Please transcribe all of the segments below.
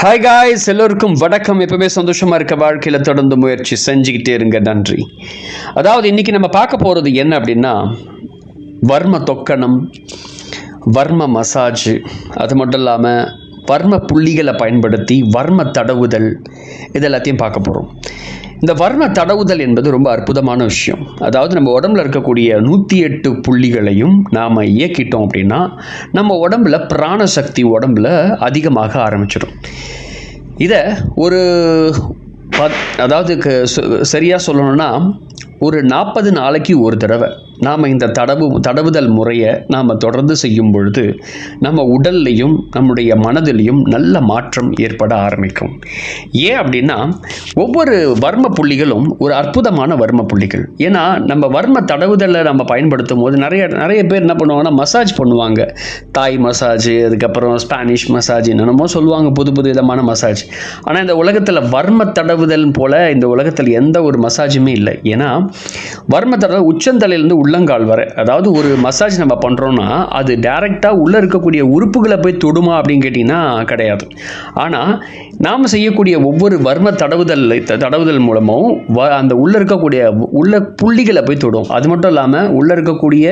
Hi guys எல்லோருக்கும் வணக்கம். எப்பவுமே சந்தோஷமாக இருக்க வாழ்க்கையில் தொடர்ந்து முயற்சி செஞ்சுக்கிட்டே இருங்க. நன்றி. அதாவது இன்றைக்கி நம்ம பார்க்க போகிறது என்ன அப்படின்னா வர்ம தொக்கணம் வர்ம மசாஜ் அது மட்டும் இல்லாமல் வர்ம புள்ளிகளை பயன்படுத்தி வர்ம தடவுதல் இது எல்லாத்தையும் பார்க்க போகிறோம் இந்த வர்ண தடவுதல் என்பது ரொம்ப அற்புதமான விஷயம். அதாவது நம்ம உடம்புல இருக்கக்கூடிய நூற்றி எட்டு புள்ளிகளையும் நாம் இயக்கிட்டோம் அப்படின்னா நம்ம உடம்புல பிராணசக்தி உடம்புல அதிகமாக ஆரம்பிச்சிடும். இதை ஒரு பத் அதாவது க- சொல்லணும்னா ஒரு நாற்பது நாளைக்கு ஒரு தடவை. நாம் இந்த தடவு தடவுதல் முறையை நாம் தொடர்ந்து செய்யும் பொழுது நம்ம உடல்லையும் நம்முடைய மனதிலையும் நல்ல மாற்றம் ஏற்பட ஆரம்பிக்கும். ஏன் அப்படின்னா ஒவ்வொரு வர்ம புள்ளிகளும் ஒரு அற்புதமான வர்ம புள்ளிகள். ஏன்னா நம்ம வர்ம தடவுதலை நம்ம பயன்படுத்தும் போது நிறைய நிறைய பேர் என்ன பண்ணுவாங்கன்னா மசாஜ் பண்ணுவாங்க. தாய் மசாஜ் அதுக்கப்புறம் ஸ்பானிஷ் மசாஜ் என்னென்னமோ சொல்லுவாங்க புது புது விதமான மசாஜ் ஆனால் இந்த உலகத்தில் வர்ம தடவுதல் போல இந்த உலகத்தில் எந்த ஒரு மசாஜுமே இல்லை. ஏன்னா வர்ம தடவை உச்சந்தலையிலேருந்து உள்ளங்கால் வரை. அதாவது ஒரு மசாஜ் நம்ம பண்ணுறோன்னா அது டைரெக்டாக உள்ளே இருக்கக்கூடிய உறுப்புகளை போய் தொடுமா அப்படின்னு கேட்டிங்கன்னா கிடையாது. ஆனால் நாம் செய்யக்கூடிய ஒவ்வொரு வர்ம தடவுதல் தடவுதல் மூலமும் வ அந்த உள்ளே இருக்கக்கூடிய உள்ள புள்ளிகளை போய் தொடும். அது மட்டும் இல்லாமல் உள்ளே இருக்கக்கூடிய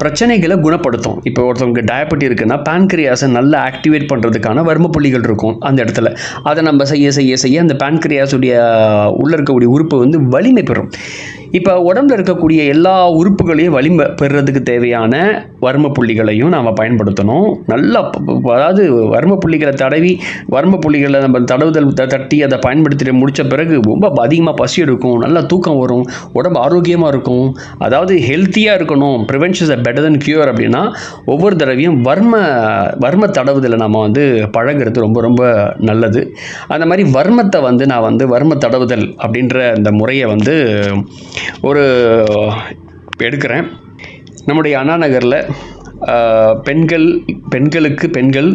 பிரச்சனைகளை குணப்படுத்தும். இப்போ ஒருத்தவங்களுக்கு டயபெட்டி இருக்குன்னா பேன்கிரியாஸை நல்லா ஆக்டிவேட் பண்ணுறதுக்கான வர்ம புள்ளிகள் இருக்கும் அந்த இடத்துல. அதை நம்ம செய்ய செய்ய செய்ய அந்த பேன்கிரியாஸுடைய உள்ளே இருக்கக்கூடிய உறுப்பு வந்து வலிமை பெறும். இப்போ உடம்புல இருக்கக்கூடிய எல்லா உறுப்புகளையும் வலிமை பெறுறதுக்கு தேவையான வர்ம புள்ளிகளையும் நாம் பயன்படுத்தணும். நல்லா அதாவது வர்ம புள்ளிகளை தடவி வர்ம புள்ளிகளை நம்ம தடவுதல் த- தட்டி அதை பயன்படுத்திட்டு முடித்த பிறகு ரொம்ப அதிகமாக பசி எடுக்கும் நல்லா தூக்கம் வரும் உடம்பு ஆரோக்கியமாக இருக்கும். அதாவது ஹெல்த்தியாக இருக்கணும். Preventions a better than cure அப்படின்னா ஒவ்வொரு தடவையும் வர்ம வர்ம தடவுதலை நம்ம வந்து பழகுறது ரொம்ப ரொம்ப நல்லது. அந்த மாதிரி வர்மத்தை வந்து நான் வந்து வர்ம தடவுதல் அப்படின்ற அந்த முறையை வந்து ஒரு எடுக்கிறேன். நம்முடைய அண்ணா நகரில் பெண்கள் பெண்களுக்கு பெண்கள்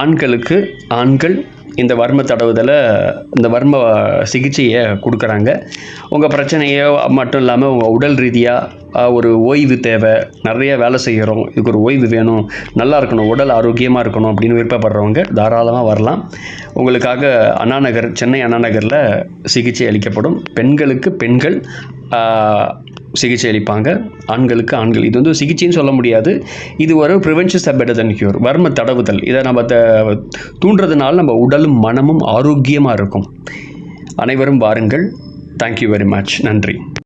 ஆண்களுக்கு ஆண்கள் இந்த வர்ம தடவுதலை இந்த வர்ம சிகிச்சையை கொடுக்குறாங்க. உங்கள் பிரச்சனையோ மட்டும் இல்லாமல் உங்கள் உடல் ரீதியாக ஒரு ஓய்வு தேவை நிறைய வேலை செய்கிறோம் இதுக்கு ஒரு ஓய்வு வேணும். நல்லா இருக்கணும். உடல் ஆரோக்கியமாக இருக்கணும் அப்படின்னு விருப்பப்படுறவங்க தாராளமாக வரலாம். உங்களுக்காக அண்ணாநகர் சென்னை அண்ணாநகரில் சிகிச்சை அளிக்கப்படும். பெண்களுக்கு பெண்கள் சிகிச்சை அளிப்பாங்க. ஆண்களுக்கு ஆண்கள். இது வந்து சிகிச்சைன்னு சொல்ல முடியாது. இது ஒரு preventions are better than cure வர்ம தடவுதல். இதை நம்ம த- தூண்டுறதுனால நம்ம உடலும் மனமும் ஆரோக்கியமாக இருக்கும். அனைவரும் வாருங்கள். தேங்க்யூ வெரி மச் நன்றி.